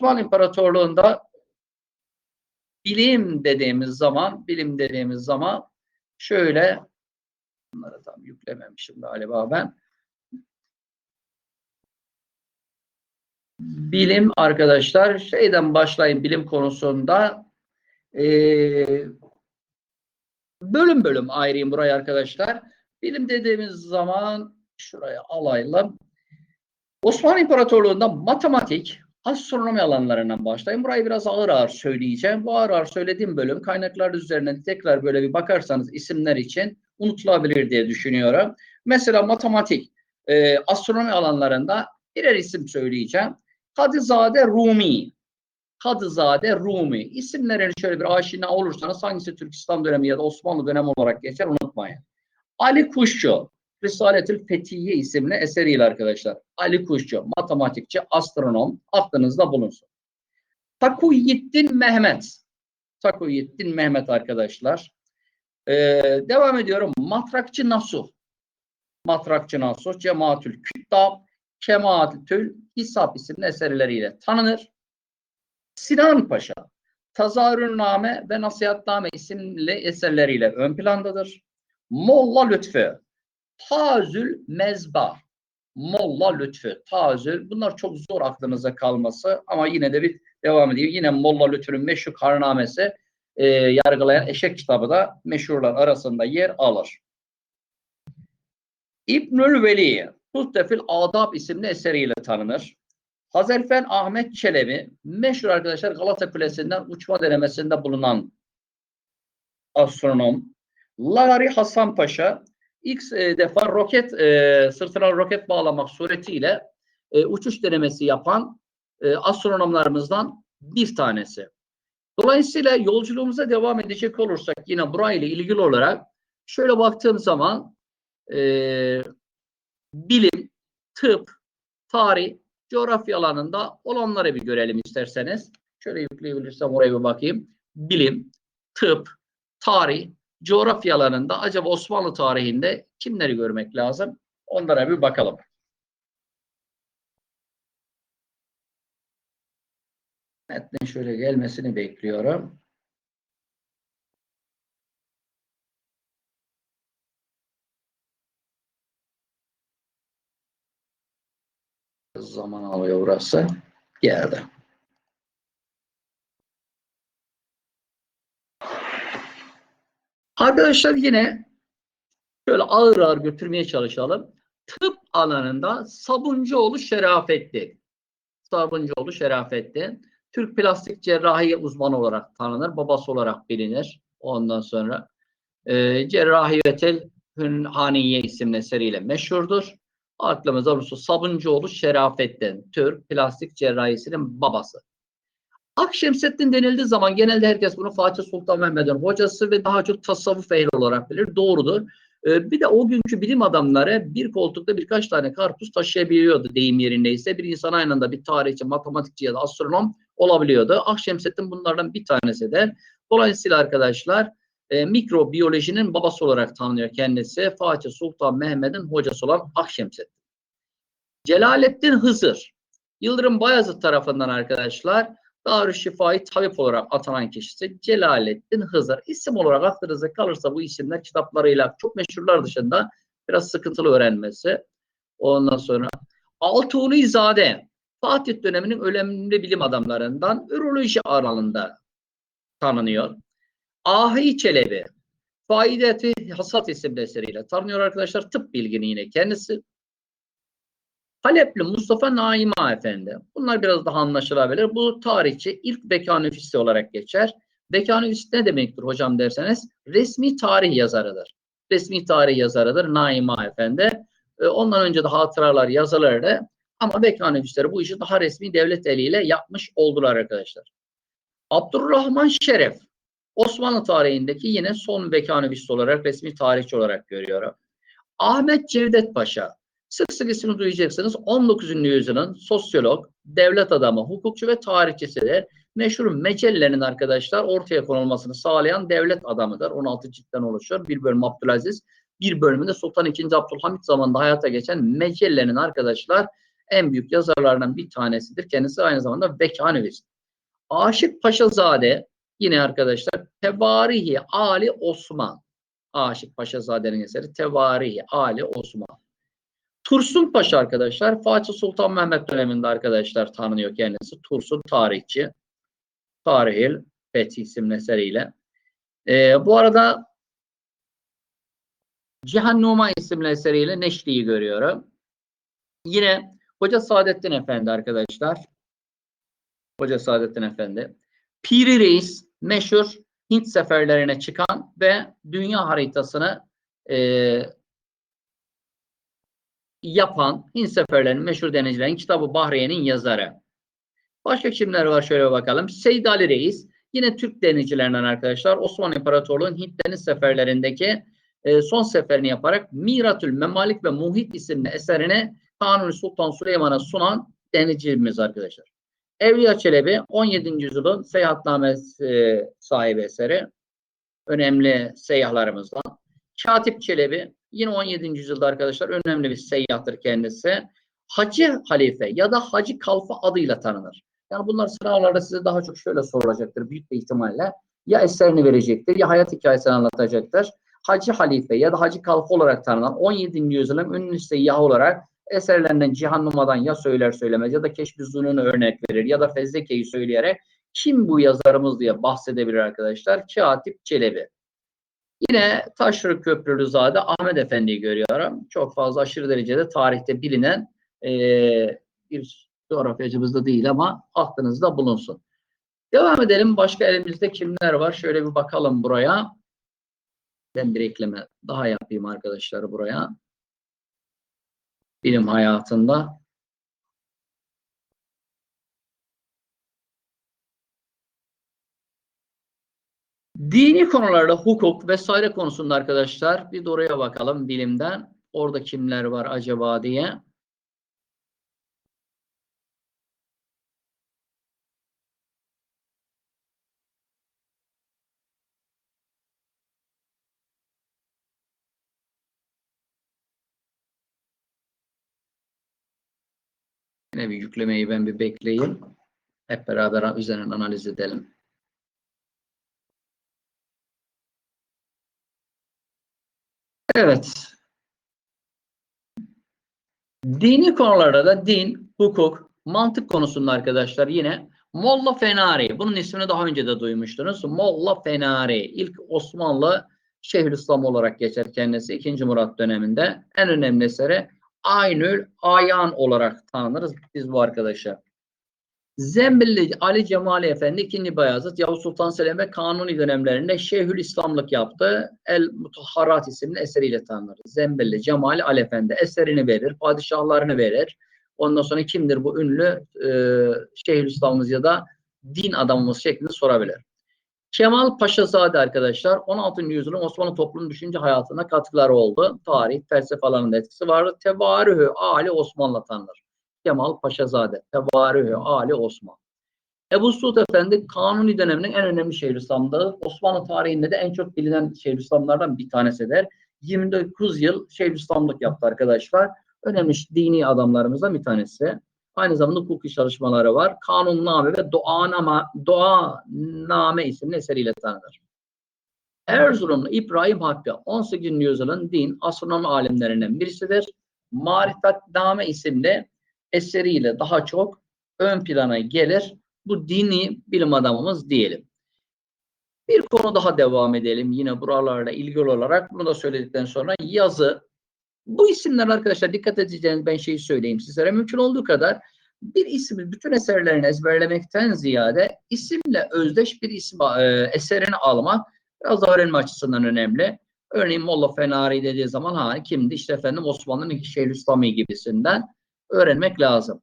Osmanlı İmparatorluğu'nda bilim dediğimiz zaman, bilim dediğimiz zaman şöyle bunları tam yüklememişim galiba ben. Bilim arkadaşlar şeyden başlayın bilim konusunda ee, bölüm bölüm ayırayım burayı arkadaşlar. Bilim dediğimiz zaman şuraya alayım. Osmanlı İmparatorluğu'nda matematik, astronomi alanlarından başlayayım. Burayı biraz ağır ağır söyleyeceğim. Bu ağır ağır söylediğim bölüm kaynaklar üzerinden tekrar böyle bir bakarsanız isimler için unutulabilir diye düşünüyorum. Mesela matematik, e, astronomi alanlarında birer isim söyleyeceğim. Kadızade Rumi. Kadızade Rumi. İsimlerini şöyle bir aşina olursanız hangisi Türkistan dönemi ya da Osmanlı dönemi olarak geçer unutmayın. Ali Kuşçu. Risaletül Fethiye isimli eseriyle arkadaşlar. Ali Kuşçu, matematikçi, astronom aklınızda bulunsun. Takuyettin Mehmet. Takuyettin Mehmet arkadaşlar. Ee, devam ediyorum. Matrakçı Nasuh. Matrakçı Nasuh, Cemaatül Küttab, Kemaatül Hisap isimli eserleriyle tanınır. Sinan Paşa, Tazarünname ve Nasihatname isimli eserleriyle ön plandadır. Molla Lütfü, Tazül Mezba, Molla Lütfü, Tazül. Bunlar çok zor aklınıza kalması ama yine de bir devam edeyim. Yine Molla Lütfü'nün meşhur karnamesi e, yargılayan eşek kitabı da meşhurlar arasında yer alır. İbnül Veli, Tuttefil Adab isimli eseriyle tanınır. Hazerfen Ahmet Çelebi, meşhur arkadaşlar Galata Kulesi'nden uçma denemesinde bulunan astronom. Lari Hasan Paşa, ilk e, defa roket e, sırtına roket bağlamak suretiyle e, uçuş denemesi yapan e, astronomlarımızdan bir tanesi. Dolayısıyla yolculuğumuza devam edecek olursak yine burayla ilgili olarak şöyle baktığım zaman e, bilim, tıp, tarih, coğrafya alanında olanları bir görelim isterseniz. Şöyle yükleyebilirsem oraya bir bakayım. Bilim, tıp, tarih, coğrafya alanında acaba Osmanlı tarihinde kimleri görmek lazım? Onlara bir bakalım. Metnin şöyle gelmesini bekliyorum. Zaman alıyor burası. Geldi. Arkadaşlar yine şöyle ağır ağır götürmeye çalışalım. Tıp alanında Sabuncuoğlu Şerafettin. Sabuncuoğlu Şerafettin. Türk plastik cerrahi uzmanı olarak tanınır. Babası olarak bilinir. Ondan sonra e, Cerrahiyetel Hünhaniye isimli eseriyle meşhurdur. Aklımıza olursa Sabuncuoğlu Şerafettin. Türk plastik cerrahisinin babası. Akşemseddin denildiği zaman genelde herkes bunu Fatih Sultan Mehmet'in hocası ve daha çok tasavvuf ehli olarak bilir. Doğrudur. Ee, bir de o günkü bilim adamları bir koltukta birkaç tane karpuz taşıyabiliyordu deyim yerindeyse. Bir insan aynı anda bir tarihçi, matematikçi ya da astronom olabiliyordu. Akşemseddin bunlardan bir tanesi de. Dolayısıyla arkadaşlar e, mikrobiyolojinin babası olarak tanınıyor kendisi. Fatih Sultan Mehmet'in hocası olan Akşemseddin. Celalettin Hızır. Yıldırım Bayezid tarafından arkadaşlar Darüşşifai tabip olarak atanan kişisi Celalettin Hızır. İsim olarak aklınızda kalırsa bu isimler kitaplarıyla çok meşhurlar dışında biraz sıkıntılı öğrenmesi. Ondan sonra Altunizade Fatih döneminin önemli bilim adamlarından üroloji alanında tanınıyor. Ahi Çelebi Faideti Hasat isimli eseriyle tanınıyor arkadaşlar. Tıp bilgini yine kendisi. Halepli Mustafa Naima Efendi. Bunlar biraz daha anlaşılabilir. Bu tarihçi ilk bekanüfisi olarak geçer. Bekanüfis ne demektir hocam derseniz resmi tarih yazarıdır. Resmi tarih yazarıdır Naima Efendi. Ee, ondan önce de hatıralar yazılırdı. Ama bekanüfisleri bu işi daha resmi devlet eliyle yapmış oldular arkadaşlar. Abdurrahman Şeref. Osmanlı tarihindeki yine son bekanüfis olarak resmi tarihçi olarak görüyorum. Ahmet Cevdet Paşa. Sık sık ismini duyacaksınız. 19. yüzyılın sosyolog, devlet adamı, hukukçu ve tarihçisidir. Meşhur mecellerin arkadaşlar ortaya konulmasını sağlayan devlet adamıdır. 16 ciltten oluşuyor. Bir bölüm Abdülaziz, bir bölümünde Sultan II. Abdülhamit zamanında hayata geçen mecellerin arkadaşlar en büyük yazarlarından bir tanesidir. Kendisi aynı zamanda Bekanevist. Aşık Paşazade yine arkadaşlar Tevarihi Ali Osman. Aşık Paşazade'nin eseri Tevarihi Ali Osman. Tursun Paşa arkadaşlar Fatih Sultan Mehmet döneminde arkadaşlar tanınıyor kendisi. Tursun tarihçi. Tarihil Fethi isimli eseriyle. Ee, bu arada Cihan Numa isimli eseriyle Neşri'yi görüyorum. Yine Hoca Saadettin Efendi arkadaşlar. Hoca Saadettin Efendi. Piri Reis meşhur Hint seferlerine çıkan ve dünya haritasını e, yapan Hint seferlerinin meşhur denizcilerin kitabı Bahriye'nin yazarı. Başka kimler var şöyle bakalım. Seyyid Ali Reis yine Türk denizcilerinden arkadaşlar Osmanlı İmparatorluğu'nun Hint deniz seferlerindeki e, son seferini yaparak Miratül Memalik ve Muhit isimli eserini Kanuni Sultan Süleyman'a sunan denizcimiz arkadaşlar. Evliya Çelebi 17. yüzyılın seyahatnamesi e, sahibi eseri. Önemli seyyahlarımızdan. Katip Çelebi yine 17. yüzyılda arkadaşlar önemli bir seyyahtır kendisi. Hacı Halife ya da Hacı Kalfa adıyla tanınır. Yani bunlar sınavlarda size daha çok şöyle sorulacaktır büyük bir ihtimalle. Ya eserini verecektir ya hayat hikayesini anlatacaktır. Hacı Halife ya da Hacı Kalfa olarak tanınan 17. yüzyılın ünlü seyyah olarak eserlerinden Cihan Numa'dan ya söyler söylemez ya da Keşf-i Zunun'u örnek verir ya da Fezleke'yi söyleyerek kim bu yazarımız diye bahsedebilir arkadaşlar. Katip Çelebi. Yine Taşrı Köprülüzade Ahmet Efendi'yi görüyorum. Çok fazla aşırı derecede tarihte bilinen e, bir coğrafyacımız da değil ama aklınızda bulunsun. Devam edelim. Başka elimizde kimler var? Şöyle bir bakalım buraya. Ben bir ekleme daha yapayım arkadaşlar buraya. Bilim hayatında. Dini konularda hukuk vesaire konusunda arkadaşlar bir de oraya bakalım bilimden. Orada kimler var acaba diye. Yine bir yüklemeyi ben bir bekleyeyim. Hep beraber üzerinden analiz edelim. Evet. Dini konularda da din, hukuk, mantık konusunda arkadaşlar yine Molla Fenari. Bunun ismini daha önce de duymuştunuz. Molla Fenari. İlk Osmanlı Şeyhülislam olarak geçer kendisi. 2. Murat döneminde. En önemli eseri Aynül Ayan olarak tanınırız biz bu arkadaşa. Zembilli Ali Cemali Efendi 2. Bayazıt Yavuz Sultan Selim ve Kanuni dönemlerinde Şeyhül İslamlık yaptı. El Mutahharat isimli eseriyle tanınır. Zembilli Cemali Ali Efendi eserini verir, padişahlarını verir. Ondan sonra kimdir bu ünlü e, Şeyhül İslamımız ya da din adamımız şeklinde sorabilir. Kemal Paşazade arkadaşlar 16. yüzyılın Osmanlı toplum düşünce hayatına katkıları oldu. Tarih, felsefe alanında etkisi vardı. Tevarühü Ali Osman'la tanınır. Kemal Paşazade, Tevarühü Ali Osman. Ebu Suud Efendi Kanuni döneminin en önemli Şeyhülislam'da. Osmanlı tarihinde de en çok bilinen Şeyhülislamlardan bir tanesidir. 29 yıl Şeyhülislamlık yaptı arkadaşlar. Önemli dini adamlarımızdan bir tanesi. Aynı zamanda hukuki çalışmaları var. Kanunname ve Doğanama, Doğaname isimli eseriyle tanınır. Erzurumlu İbrahim Hakkı 18. yüzyılın din astronomi alimlerinden birisidir. Marifetname isimli eseriyle daha çok ön plana gelir. Bu dini bilim adamımız diyelim. Bir konu daha devam edelim. Yine buralarla ilgili olarak bunu da söyledikten sonra yazı bu isimler arkadaşlar dikkat edeceğiniz ben şeyi söyleyeyim sizlere. Mümkün olduğu kadar bir ismi bütün eserlerini ezberlemekten ziyade isimle özdeş bir isim e, eserini almak biraz daha öğrenme açısından önemli. Örneğin Molla Fenari dediği zaman ha kimdi? İşte efendim Osmanlı'nın Şeyhülislamî gibisinden öğrenmek lazım.